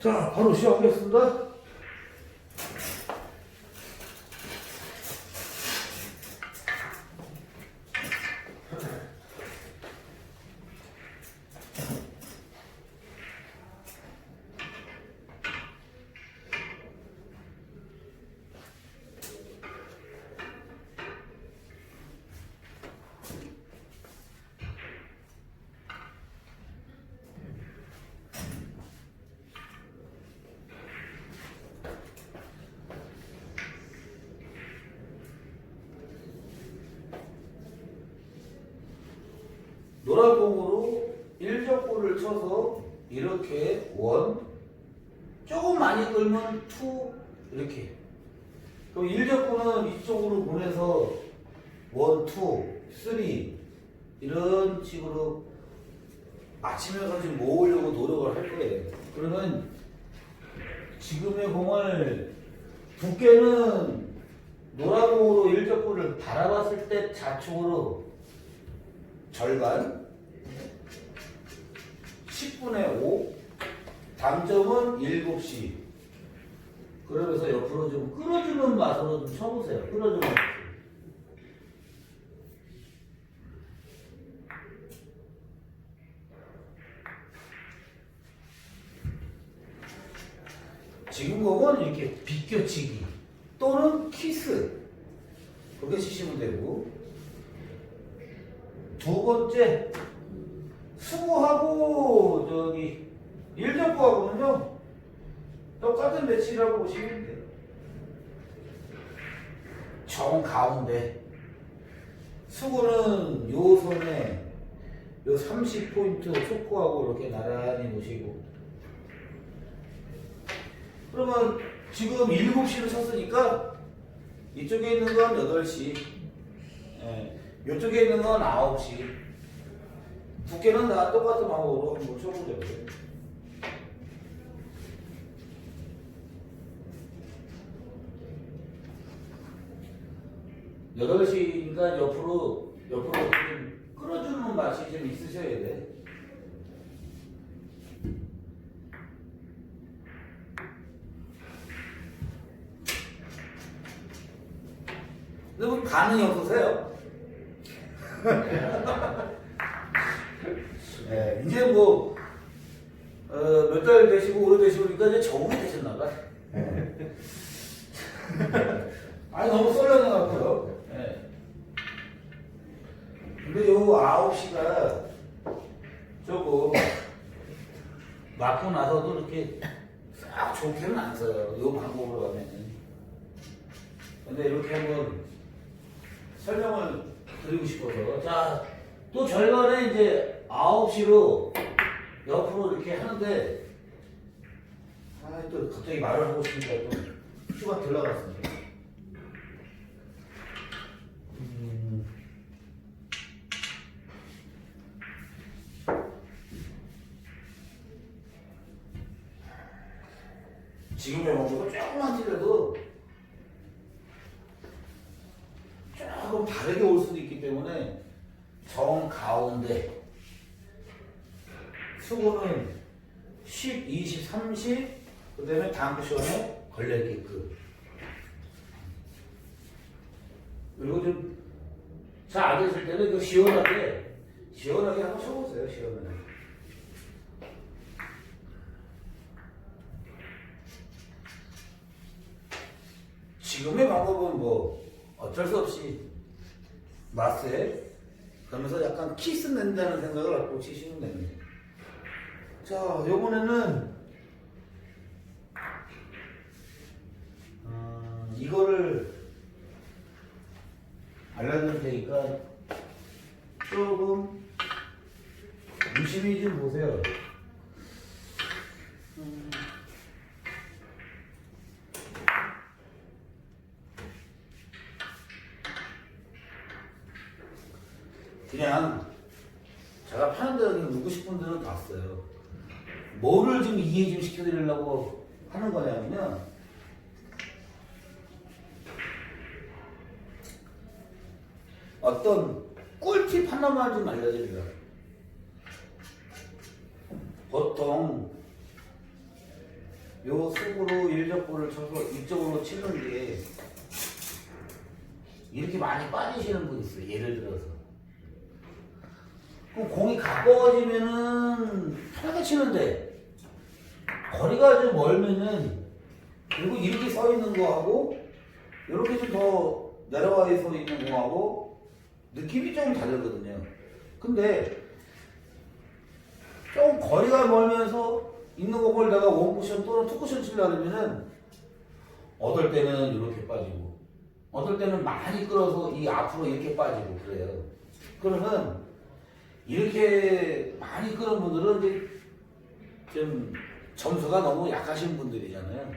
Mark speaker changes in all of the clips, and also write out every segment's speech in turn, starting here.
Speaker 1: 자, 바로 시작하겠습니다. 노란 공으로 일적구를 쳐서 이렇게 원, 조금 많이 끌면 투 이렇게. 그럼 일적구는 이쪽으로 보내서 원, 투, 쓰리 이런 식으로 맞추면서 지금 모으려고 노력을 할 거예요. 그러면 지금의 공을 두께는 노란 공으로 일적구를 바라봤을 때 좌측으로 절반 10분의 5 당점은 7시. 그러면서 옆으로 좀 끌어주는 맛으로 좀 쳐보세요. 끌어주는 맛 지금 거건 이렇게 비껴치기 또는 키스. 그렇게 치시면 되고. 두 번째 수구하고 저기 일적구하고는요 똑같은 매치라고 보시면 돼요. 정 가운데 수구는 요 선에 요 30포인트 초코하고 이렇게 나란히 놓으시고 그러면 지금 7시를 쳤으니까 이쪽에 있는 건 8시 예, 이쪽에 있는 건 9시 두께는 다 똑같은 방법으로 한번 쳐보자고요 여덟 시니까 옆으로 옆으로 좀 끌어주는 맛이 좀 있으셔야 돼. 근데 뭐 반응이 없으세요? 네, 이제 뭐, 어, 몇 달 되시고 오래 되시니까 이제 적응이 되셨나봐. 아니, 너무 썰려는 것 같고요. 네. 근데 요 9시가 조금 맞고 나서도 이렇게 싹 좋게는 안 써요. 요 방법으로 가면은. 근데 이렇게 한번 설명을 드리고 싶어서. 자, 또 절반에 이제 9시로 옆으로 이렇게 하는데, 아, 또 갑자기 말을 하고 싶으니까 또 휴가 들어갔습니다. 음, 지금의 방법은 조금만 틀려도 조금 다르게 올 수도 있기 때문에 정 가운데 수고는 10, 20, 30, 그 다음에 당션에 걸레기크 그리고 좀 잘 안 됐을 때는 그 시원하게 시원하게 한번 쳐보세요 시원하게 지금의 방법은 뭐 어쩔 수 없이 마스에 그러면서 약간 키스 낸다는 생각을 갖고 치시면 됩니다. 자, 요번에는 음, 이거를 알려드릴 테니까 조금 유심히 좀 보세요. 음, 그냥 제가 파는 그냥 묻고 싶은 데는 봤어요. 뭐를 좀 이해 좀 시켜드리려고 하는 거냐면요. 어떤 꿀팁 하나만 좀 알려드리려고. 보통 요 속으로 일적골을 쳐서 이쪽으로 치는 게 이렇게 많이 빠지시는 분 있어요. 예를 들어서. 그럼 공이 가까워지면은 편하게 치는데 거리가 좀 멀면은 그리고 이렇게 서 있는 거하고 이렇게 좀 더 내려와 서 있는 거하고 느낌이 조금 다르거든요. 근데 좀 거리가 멀면서 있는 공을 내가 원쿠션 또는 투쿠션 치려면은 어떨 때는 이렇게 빠지고 어떨 때는 많이 끌어서 이 앞으로 이렇게 빠지고 그래요. 그러면 이렇게 많이 끌은 분들은 이제 좀 점수가 너무 약하신 분들이잖아요.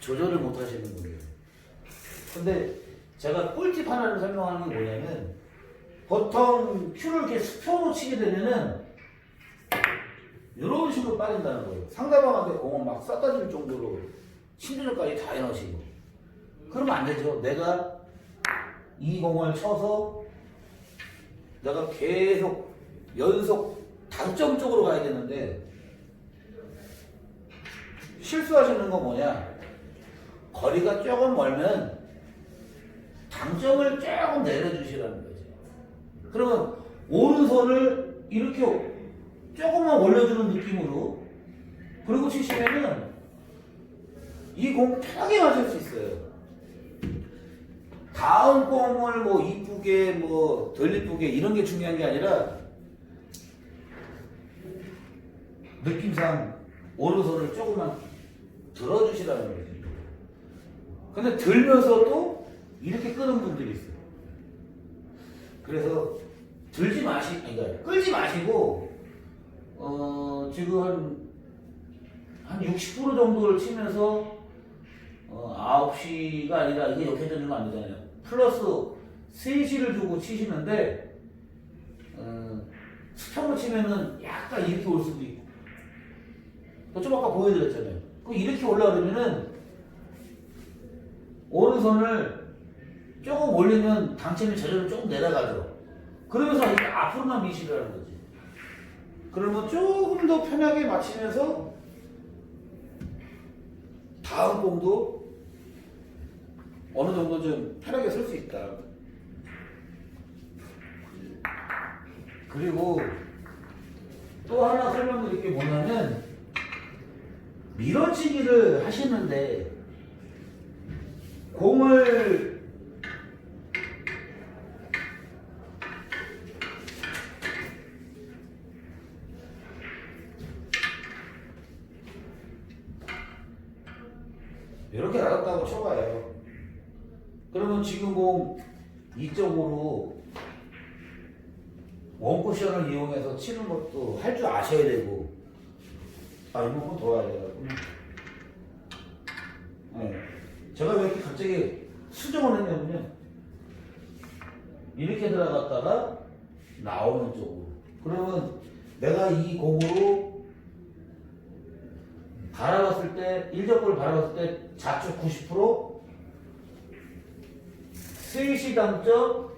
Speaker 1: 조절을 못 하시는 분들. 근데 제가 꿀팁 하나를 설명하는 게 뭐냐면 보통 큐를 이렇게 수평으로 치게 되면은 이런 식으로 빠진다는 거예요. 상대방한테 공을 막 갖다 줄 정도로 신주전까지 다 해놓으시고. 그러면 안 되죠. 내가 이 공을 쳐서 내가 계속 연속 당점 쪽으로 가야 되는데 실수하시는 건 뭐냐? 거리가 조금 멀면 당점을 조금 내려주시라는 거지. 그러면 오른손을 이렇게 조금만 올려주는 느낌으로 그리고 치시면은 이 공 편하게 맞을 수 있어요. 다음 공을 뭐 이쁘게 뭐덜 이쁘게 이런 게 중요한 게 아니라 느낌상 오른손을 조금만 들어주시라는 거지. 근데 들면서도 이렇게 끄는 분들이 있어요. 그래서 들지 마시, 아니, 그러니까 끌지 마시고 어, 지금 한, 한 60% 정도를 치면서 어, 9시가 아니라 이게 옆에 던지면 안 되잖아요. 플러스 3시를 주고 치시는데 어, 스평을 치면은 약간 이렇게 올 수도 있고 좀 아까 보여드렸잖아요. 그 이렇게 올라오면은 오른손을 조금 올리면 당첨이 저절로 조금 내려가죠. 그러면서 이렇게 앞으로만 미시라는 거지. 그러면 조금 더 편하게 맞히면서 다음 공도 어느 정도 좀 편하게 쓸 수 있다. 그리고 또 하나 설명드릴 게 뭐냐면 밀어치기를 하시는데 공을 이렇게 놔뒀다고 쳐봐요. 그러면 지금 공 이쪽으로 원쿠션을 이용해서 치는 것도 할 줄 아셔야 되고 아 이만큼 더 와야 돼요. 네. 제가 왜 이렇게 갑자기 수정을 했냐면요. 이렇게 들어갔다가 나오는 쪽으로. 그러면 내가 이 공으로 바라봤을 때, 일적골 바라봤을 때 좌측 90%, 스위시 당점,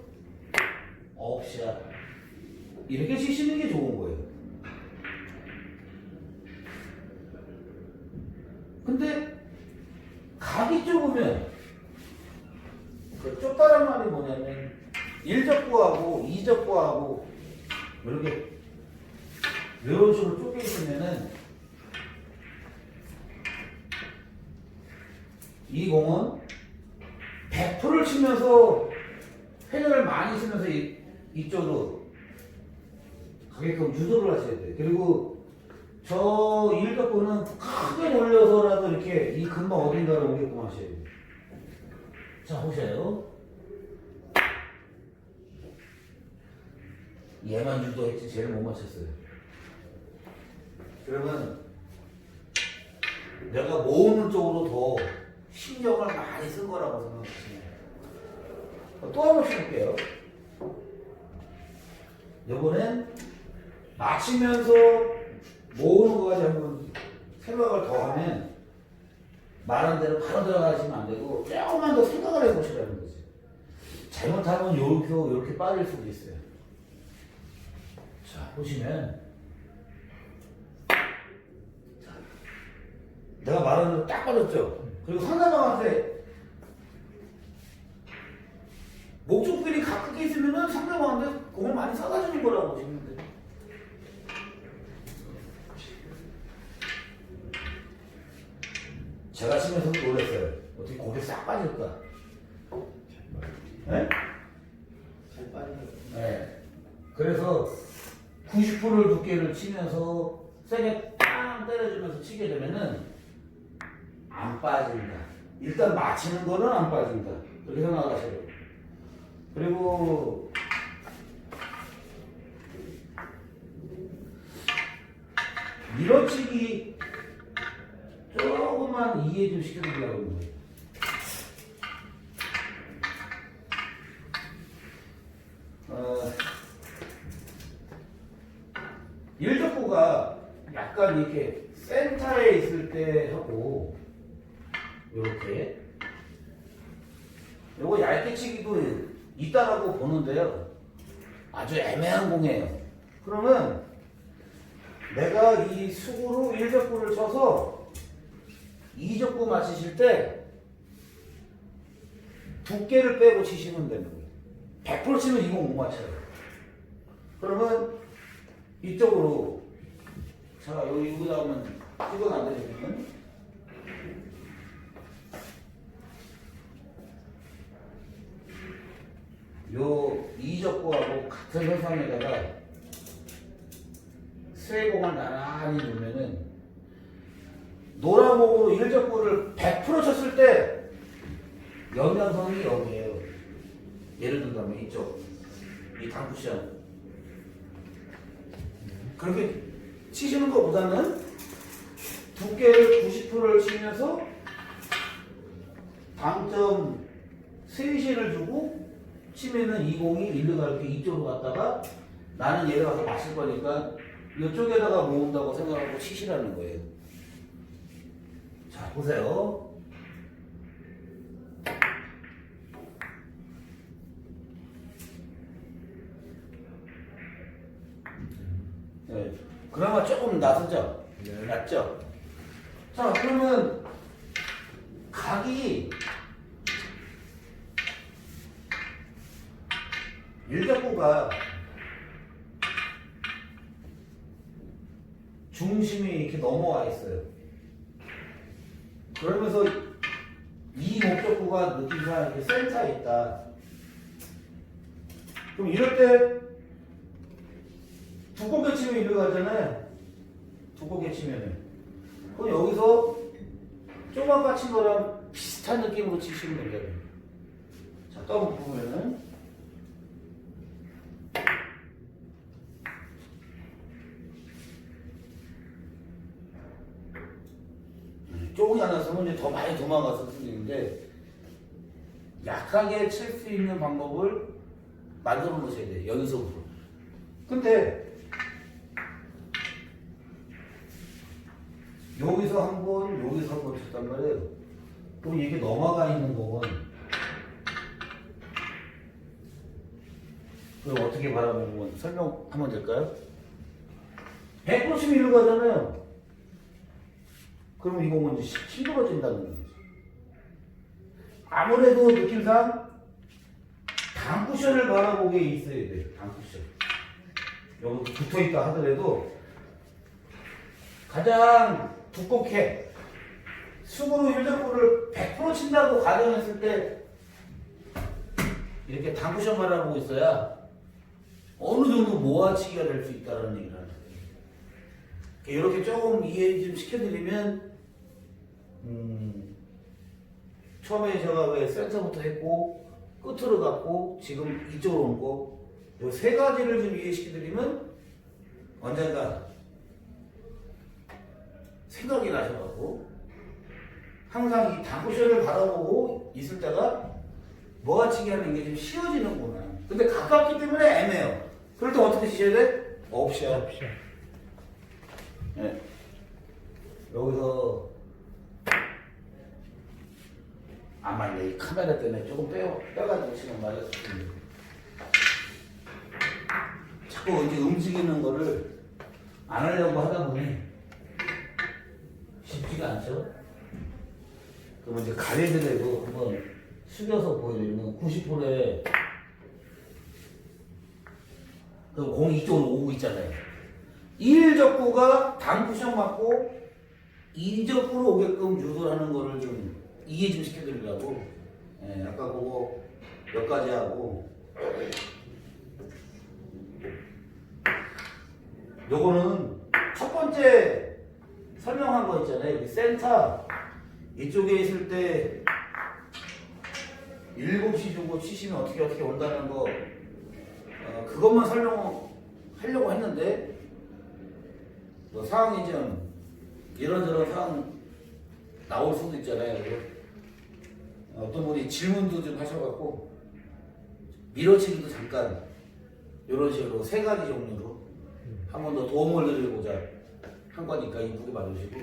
Speaker 1: 업샷. 이렇게 치시는 게 좋은 거예요. 근데 각이 좁으면 그 좁다란 말이 뭐냐면 일적구하고 이적구하고 이렇게 이런 식으로 쪼개 있으면은 이 공은 100%를 치면서 회전을 많이 쓰면서 이, 이쪽으로 가게끔 유도를 하셔야 돼요. 그리고 저 일적구는 크게 올려서라도 이렇게 이 근방 어딘가를 오게끔 하셔야 돼요. 자, 보세요. 얘만 유도했지 쟤를 못 맞췄어요. 그러면 내가 모으는 쪽으로 더 신경을 많이 쓴 거라고 생각하시면 또한번 해볼게요. 이번엔 맞히면서 모으는 거까지 한번 생각을 더 하면 말한 대로 바로 들어가시면 안 되고 조금만 더 생각을 해보시라는 거지. 잘못하면 요렇게 요렇게 빠질 수도 있어요. 자 보시면 자, 내가 말하는 대로 딱 빠졌죠? 그리고 상대방한테 목적들이 가깝게 있으면은 상대방한테 공을 많이 사다 주는 거라고 지금. 제가 치면서도 놀랐어요. 어떻게 고개 싹 빠질까? 네?
Speaker 2: 잘 빠지네.
Speaker 1: 네. 그래서 90%를 두께를 치면서 세게 빵 때려주면서 치게 되면은 안 빠진다. 일단 맞히는 거는 안 빠진다. 그렇게 생각하세요. 그리고 밀어치기 조금만 이해 좀 시켜드리려고 합니다. 어, 일적구가 약간 이렇게 센터에 있을 때 하고 이렇게. 요거 얇게 치기도 있다라고 보는데요. 아주 애매한 공이에요. 그러면 내가 이 수구로 일적구를 쳐서 이적구 맞히실 때 두께를 빼고 치시면 되는 거예요 100% 치면 이거 못 맞춰요. 그러면 이쪽으로 제가 여기 여기다 하면 이건 안 되거든요. 요 이적구하고 같은 선상에다가 세공을 나란히 놓으면은 노란목으로 일적구를 100% 쳤을 때 연장선이 여기에요. 예를 들자면 이쪽 이 당쿠션 그렇게 치시는 것보다는 두께를 90%를 치면서 당점 3시를 주고 치면은 이 공이 일루가 이렇게 이쪽으로 갔다가 나는 얘를 가서 마실 거니까 이쪽에다가 모은다고 생각하고 치시라는 거예요. 자 보세요. 네. 그나마 조금 낮으죠?
Speaker 2: 네.
Speaker 1: 낮죠? 자, 그러면 각이 일자구가 중심이 이렇게 넘어와 있어요. 그러면서 이 목적구가 느낌상 이렇게 센터에 있다. 그럼 이럴 때 두껍게 치면 이리로 가잖아요. 두껍게 치면은. 그럼 여기서 조그만 까친 거랑 비슷한 느낌으로 치시면 됩니다. 자, 더블 보면은. 조금이 안 왔으면 이제 더 많이 도망갔을 수도 있는데, 약하게 칠 수 있는 방법을 만들어 놓으셔야 돼요. 연습으로. 근데 여기서 한 번, 여기서 한 번 쳤단 말이에요. 그럼 이게 넘어가 있는 공은 그럼 어떻게 바라보면 설명하면 될까요? 180 일로 가잖아요. 그럼 이 공은 이제 힘들어진다는 거죠. 아무래도 느낌상 당쿠션을 바라보게 있어야 돼요. 당쿠션. 여기 붙어 있다 하더라도 가장 두껍게 수구로 일적구를 100% 친다고 가정했을 때 이렇게 당쿠션 바라보고 있어야 어느 정도 모아치기가 될 수 있다는 얘기를 하는 거예요. 이렇게 조금 이해 좀 시켜드리면 음, 처음에 제가 왜 센터부터 했고 끝으로 갔고 지금 이쪽으로 온 거 이 세 가지를 좀 이해시켜드리면 언젠가 생각이 나셔갖고 항상 이 당구션을 바라보고 있을 때가 모아치기 하는 게 좀 쉬워지는구나. 근데 가깝기 때문에 애매해요. 그럴 때 어떻게 치셔야 돼? 옵션.
Speaker 2: 옵션.
Speaker 1: 네. 여기서 아마 이 카메라 때문에 조금 빼, 빼가지고 지금 텐데 자꾸 이제 움직이는 거를 안 하려고 하다 보니 쉽지가 않죠? 그러면 이제 대고 한번 숙여서 보여드리면 90%에 그럼 공이 이쪽으로 오고 있잖아요. 1적구가 당 쿠션 맞고 2적구로 오게끔 유도하는 거를 좀 이해 좀 시켜드리려고. 예, 아까 그거 몇 가지 하고. 요거는 첫 번째 설명한 거 있잖아요. 이 센터. 이쪽에 있을 때 7시 주고 치시면 어떻게 어떻게 온다는 거. 어, 그것만 설명하려고 했는데 뭐 상황이 좀 이런저런 상황 나올 수도 있잖아요. 어떤 분이 질문도 좀 하셔갖고 밀어치기도 잠깐 이런 식으로 세 가지 종류로 한 번 더 도움을 드리고자 한 거니까 이쁘게 봐주시고